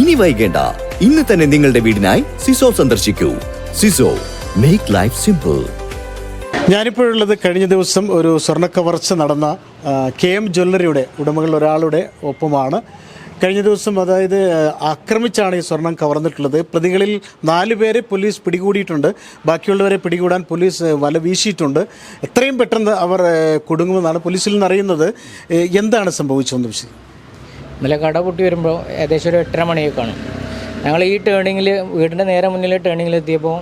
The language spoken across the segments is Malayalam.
ഇനി വൈകേണ്ട. ഇന്ന് തന്നെ നിങ്ങളുടെ വീടിനായി സിസോ സന്ദർശിക്കൂ. സിസോ മേക്ക് ലൈഫ് സിമ്പിൾ ഞാനിപ്പോഴുള്ളത് കഴിഞ്ഞ ദിവസം ഒരു സ്വർണക്കവർച്ച നടന്ന കെ എം ജ്വല്ലറിയുടെ ഉടമകളിൽ ഒരാളുടെ ഒപ്പമാണ്. കഴിഞ്ഞ ദിവസം അതായത് ആക്രമിച്ചാണ് ഈ സ്വർണം കവർന്നിട്ടുള്ളത്. പ്രതികളിൽ നാല് പേരെ പോലീസ് പിടികൂടിയിട്ടുണ്ട്. ബാക്കിയുള്ളവരെ പിടികൂടാൻ പോലീസ് വല വീശിയിട്ടുണ്ട്. എത്രയും പെട്ടെന്ന് അവർ കൊടുങ്ങുമെന്നാണ് പോലീസിൽ നിന്ന് അറിയുന്നത്. എന്താണ് സംഭവിച്ചതെന്ന് വിശദീകരിക്കും. ഇന്നലെ കട പൊട്ടി വരുമ്പോൾ ഏകദേശം ഒരു എട്ടര മണിയൊക്കെ കാണും ഞങ്ങൾ ഈ ടേണിങ്ങിൽ വീടിന്റെ നേരെ മുന്നിൽ ടേണിങ്ങിൽ എത്തിയപ്പോൾ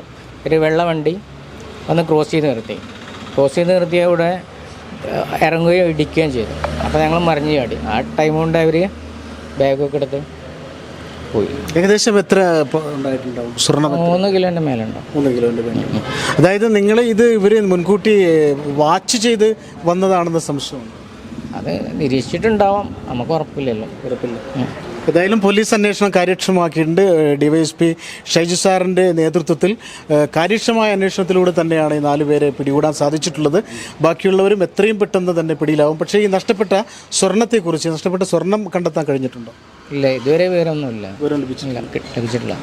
ഒരു വെള്ള വണ്ടി വന്ന് ക്രോസ് ചെയ്ത് നിർത്തി. ക്രോസ് ചെയ്ത് നിർത്തിയ ഇവിടെ ഇറങ്ങുകയും ഇടിക്കുകയും ചെയ്തു. അപ്പോൾ ഞങ്ങൾ മറിഞ്ഞ് ചാടി. ആ ടൈം കൊണ്ട് അവർ ബാഗൊക്കെ എടുത്ത് പോയി. ഏകദേശം എത്ര ഉണ്ടായിട്ടുണ്ടാവും? സ്വർണം മൂന്ന് കിലോന്റെ മേലുണ്ടാവും മൂന്ന് കിലോന്റെ മേലെ അതായത് നിങ്ങൾ ഇത് ഇവർ മുൻകൂട്ടി വാച്ച് ചെയ്ത് വന്നതാണെന്ന് സംശയമുണ്ട്. അത് നിരീക്ഷിച്ചിട്ടുണ്ടാവാം. നമുക്ക് ഉറപ്പില്ലല്ലോ. ഉറപ്പില്ല. ഏതായാലും പോലീസ് അന്വേഷണം കാര്യക്ഷമമാക്കിയിട്ടുണ്ട്. ഡിവൈഎസ്പി ഷൈജു സാറിന്റെ നേതൃത്വത്തിൽ കാര്യക്ഷമമായ അന്വേഷണത്തിലൂടെ തന്നെയാണ് ഈ നാല് പേരെ പിടികൂടാൻ സാധിച്ചിട്ടുള്ളത്. ബാക്കിയുള്ളവരും എത്രയും പെട്ടെന്ന് തന്നെ പിടിയിലാവും. പക്ഷേ ഈ നഷ്ടപ്പെട്ട സ്വർണത്തെക്കുറിച്ച് നഷ്ടപ്പെട്ട സ്വർണം കണ്ടെത്താൻ കഴിഞ്ഞിട്ടുണ്ടോ? ഇല്ല ഇതുവരെ വിവരമൊന്നുമില്ല. വിവരം ഇല്ല ലഭിച്ചിട്ടില്ല.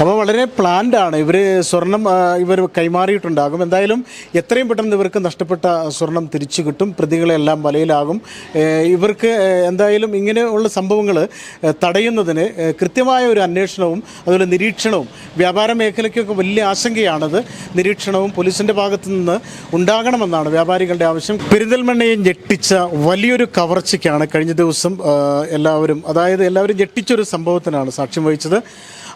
അപ്പോൾ വളരെ പ്ലാൻഡ് ആണ്. ഇവർ സ്വർണം ഇവർ കൈമാറിയിട്ടുണ്ടാകും. എന്തായാലും എത്രയും പെട്ടെന്ന് ഇവർക്ക് നഷ്ടപ്പെട്ട സ്വർണം തിരിച്ചു കിട്ടും. പ്രതികളെല്ലാം വലയിലാകും. ഇവർക്ക് എന്തായാലും ഇങ്ങനെയുള്ള സംഭവങ്ങൾ തടയുന്നതിന് കൃത്യമായ ഒരു അന്വേഷണവും അതുപോലെ നിരീക്ഷണവും വ്യാപാര മേഖലയ്ക്കൊക്കെ വലിയ ആശങ്കയാണത്. നിരീക്ഷണവും പോലീസിന്റെ ഭാഗത്തു നിന്ന് ഉണ്ടാകണമെന്നാണ് വ്യാപാരികളുടെ ആവശ്യം. പെരിന്തൽമണ്ണയെ ഞെട്ടിച്ച വലിയൊരു കവർച്ചയ്ക്കാണ് കഴിഞ്ഞ ദിവസം എല്ലാവരും അതായത് എല്ലാവരും ഞെട്ടിച്ചൊരു സംഭവത്തിനാണ് സാക്ഷ്യം വഹിച്ചത്.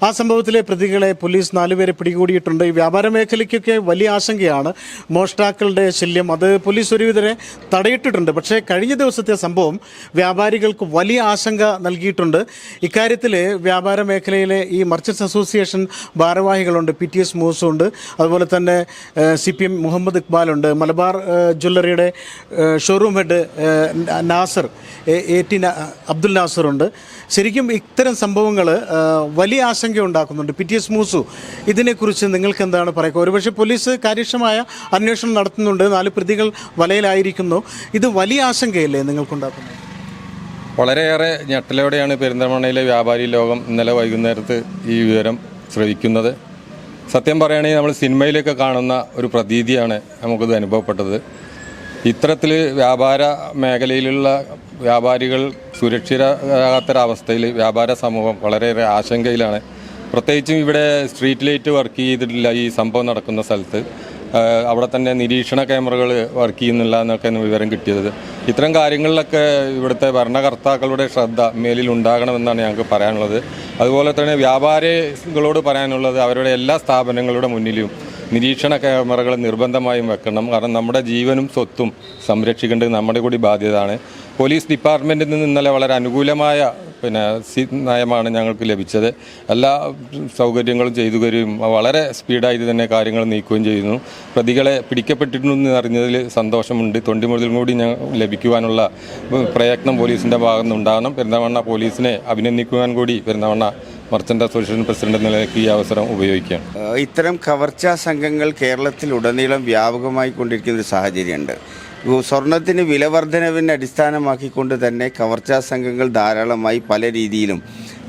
ആ സംഭവത്തിലെ പ്രതികളെ പോലീസ് നാലുപേരെ പിടികൂടിയിട്ടുണ്ട്. ഈ വ്യാപാര മേഖലയ്ക്കൊക്കെ വലിയ ആശങ്കയാണ് മോഷ്ടാക്കളുടെ ശല്യം. അത് പോലീസ് ഒരുവിധരെ തടയിട്ടിട്ടുണ്ട്. പക്ഷേ കഴിഞ്ഞ ദിവസത്തെ സംഭവം വ്യാപാരികൾക്ക് വലിയ ആശങ്ക നൽകിയിട്ടുണ്ട്. ഇക്കാര്യത്തിൽ വ്യാപാര മേഖലയിലെ ഈ മർച്ചൻസ് അസോസിയേഷൻ ഭാരവാഹികളുണ്ട്. പി ടി എസ് മൂസുണ്ട്. അതുപോലെ തന്നെ സി പി എം മുഹമ്മദ് ഇക്ബാലുണ്ട്. Malabar ജ്വല്ലറിയുടെ showroom head Nasar A T Abdul നാസറുണ്ട്. ശരിക്കും ഇത്തരം സംഭവങ്ങൾ വലിയ ആശങ്ക ഉണ്ടാക്കുന്നുണ്ട്. പി ടി എസ് മൂസു ഇതിനെക്കുറിച്ച് നിങ്ങൾക്ക് എന്താണ് പറയുക? ഒരുപക്ഷെ പോലീസ് കാര്യക്ഷമമായ അന്വേഷണം നടത്തുന്നുണ്ട്. നാല് പ്രതികൾ വലയിലായിരിക്കുന്നു. ഇത് വലിയ ആശങ്കയല്ലേ നിങ്ങൾക്കുണ്ടാക്കുന്നത്? വളരെയേറെ ഞെട്ടലോടെയാണ് പെരിന്തൽമണ്ണയിലെ വ്യാപാരി ലോകം ഇന്നലെ വൈകുന്നേരത്ത് ഈ വിവരം ശ്രവിക്കുന്നത്. സത്യം പറയുകയാണെങ്കിൽ നമ്മൾ സിനിമയിലൊക്കെ കാണുന്ന ഒരു പ്രതീതിയാണ് നമുക്കിത് അനുഭവപ്പെട്ടത്. ഇത്തരത്തിൽ വ്യാപാര മേഖലയിലുള്ള വ്യാപാരികൾ സുരക്ഷിതരാകാത്തൊരവസ്ഥയിൽ വ്യാപാര സമൂഹം വളരെയേറെ ആശങ്കയിലാണ്. പ്രത്യേകിച്ചും ഇവിടെ സ്ട്രീറ്റ് ലൈറ്റ് വർക്ക് ചെയ്തിട്ടില്ല ഈ സംഭവം നടക്കുന്ന സ്ഥലത്ത്. അവിടെ തന്നെ നിരീക്ഷണ ക്യാമറകൾ വർക്ക് ചെയ്യുന്നില്ല എന്നൊക്കെ വിവരം കിട്ടിയത്. ഇത്തരം കാര്യങ്ങളിലൊക്കെ ഇവിടുത്തെ ഭരണകർത്താക്കളുടെ ശ്രദ്ധ മേലിൽ ഉണ്ടാകണമെന്നാണ് ഞങ്ങൾക്ക് പറയാനുള്ളത്. അതുപോലെ തന്നെ വ്യാപാരികളോട് പറയാനുള്ളത് അവരുടെ എല്ലാ സ്ഥാപനങ്ങളുടെ മുന്നിലും നിരീക്ഷണ ക്യാമറകൾ നിർബന്ധമായും വെക്കണം. കാരണം നമ്മുടെ ജീവനും സ്വത്തും സംരക്ഷിക്കേണ്ടത് നമ്മുടെ കൂടി ബാധ്യതയാണ്. പോലീസ് ഡിപ്പാർട്ട്മെന്റിൽ നിന്ന് ഇന്നലെ വളരെ അനുകൂലമായ പിന്നെ നയമാണ് ഞങ്ങൾക്ക് ലഭിച്ചത്. എല്ലാ സൗകര്യങ്ങളും ചെയ്തു തരും വളരെ സ്പീഡായി തന്നെ കാര്യങ്ങൾ നീക്കുകയും ചെയ്യുന്നു. പ്രതികളെ പിടിക്കപ്പെട്ടിട്ടുണ്ടെന്ന് അറിഞ്ഞതിൽ സന്തോഷമുണ്ട്. തൊണ്ടിമുതലും കൂടി ഞങ്ങൾ ലഭിക്കുവാനുള്ള പ്രയത്നം പോലീസിന്റെ ഭാഗത്തു ഉണ്ടാകണം പെരുന്തമണ്ണ പോലീസിനെ അഭിനന്ദിക്കുവാൻ കൂടി പെരുന്തമണ്ണ മർച്ചന്റ് അസോസിയേഷൻ പ്രസിഡന്റ് എന്ന നിലയ്ക്ക് ഈ അവസരം ഉപയോഗിക്കാം ഇത്തരം കവർച്ചാ സംഘങ്ങൾ കേരളത്തിൽ ഉടനീളം വ്യാപകമായി കൊണ്ടിരിക്കുന്ന ഒരു സാഹചര്യമുണ്ട്. സ്വർണത്തിന് വിലവർധനവിനെ അടിസ്ഥാനമാക്കിക്കൊണ്ട് തന്നെ കവർച്ചാ സംഘങ്ങൾ ധാരാളമായി പല രീതിയിലും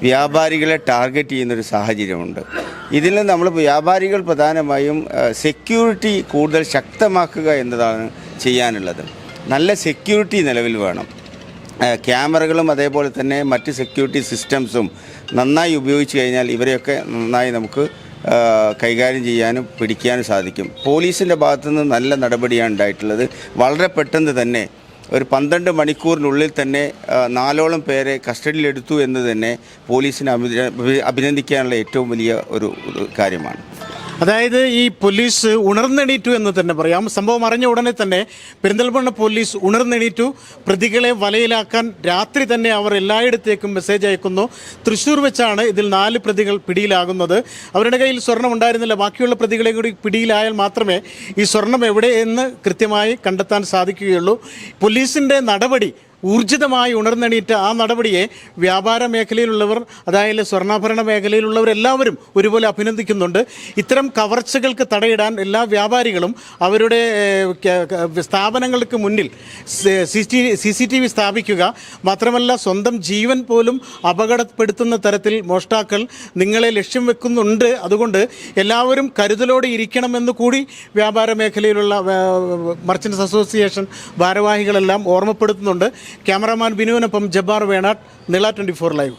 വ്യാപാരികളെ ടാർഗറ്റ് ചെയ്യുന്നൊരു സാഹചര്യമുണ്ട്. ഇതിൽ നമ്മൾ വ്യാപാരികൾ പ്രധാനമായും സെക്യൂരിറ്റി കൂടുതൽ ശക്തമാക്കുക എന്നതാണ് ചെയ്യാനുള്ളത്. നല്ല സെക്യൂരിറ്റി നിലവിൽ വേണം. ക്യാമറകളും അതേപോലെ തന്നെ മറ്റ് സെക്യൂരിറ്റി സിസ്റ്റംസും നന്നായി ഉപയോഗിച്ച് കഴിഞ്ഞാൽ ഇവരെയൊക്കെ നന്നായി നമുക്ക് കൈകാര്യം ചെയ്യാനും പിടിക്കാനും സാധിക്കും. പോലീസിന്റെ ഭാഗത്തുനിന്ന് നല്ല നടപടിയാണ് ഉണ്ടായിട്ടുള്ളത്. വളരെ പെട്ടെന്ന് തന്നെ ഒരു പന്ത്രണ്ട് മണിക്കൂറിനുള്ളിൽ തന്നെ നാലോളം പേരെ കസ്റ്റഡിയിലെടുത്തു എന്ന് തന്നെ പോലീസിനെ അഭിനന്ദിക്കാനുള്ള ഏറ്റവും വലിയ ഒരു കാര്യമാണ്. അതായത് ഈ പോലീസ് ഉണർന്നെണീറ്റു എന്ന് തന്നെ പറയാം. സംഭവം അറിഞ്ഞ ഉടനെ തന്നെ പെരിന്തൽമണ്ണ പോലീസ് ഉണർന്നെണീറ്റു. പ്രതികളെ വലയിലാക്കാൻ രാത്രി തന്നെ അവർ എല്ലായിടത്തേക്കും മെസ്സേജ് അയക്കുന്നു. തൃശ്ശൂർ വെച്ചാണ് ഇതിൽ നാല് പ്രതികൾ പിടിയിലാകുന്നത്. അവരുടെ കയ്യിൽ സ്വർണം ഉണ്ടായിരുന്നില്ല. ബാക്കിയുള്ള പ്രതികളെ കൂടി പിടിയിലായാൽ മാത്രമേ ഈ സ്വർണം എവിടെ എന്ന് കൃത്യമായി കണ്ടെത്താൻ സാധിക്കുകയുള്ളൂ. പോലീസിന്റെ നടപടി ഊർജിതമായി ഉണർന്നെണീറ്റ ആ നടപടിയെ വ്യാപാര മേഖലയിലുള്ളവർ അതായത് സ്വർണാഭരണ മേഖലയിലുള്ളവർ എല്ലാവരും ഒരുപോലെ അഭിനന്ദിക്കുന്നുണ്ട്. ഇത്തരം കവർച്ചകൾക്ക് തടയിടാൻ എല്ലാ വ്യാപാരികളും അവരുടെ സ്ഥാപനങ്ങൾക്ക് മുന്നിൽ സി സി ടി വി സ്ഥാപിക്കുക. മാത്രമല്ല സ്വന്തം ജീവൻ പോലും അപകടപ്പെടുത്തുന്ന തരത്തിൽ മോഷ്ടാക്കൾ നിങ്ങളെ ലക്ഷ്യം വെക്കുന്നുണ്ട്. അതുകൊണ്ട് എല്ലാവരും കരുതലോടെ ഇരിക്കണമെന്ന് കൂടി വ്യാപാര മേഖലയിലുള്ള മർച്ചൻസ് അസോസിയേഷൻ ഭാരവാഹികളെല്ലാം ഓർമ്മപ്പെടുത്തുന്നുണ്ട്. Cameraman ബിനുവിനൊപ്പം Jabbar Venad Nila twenty four live.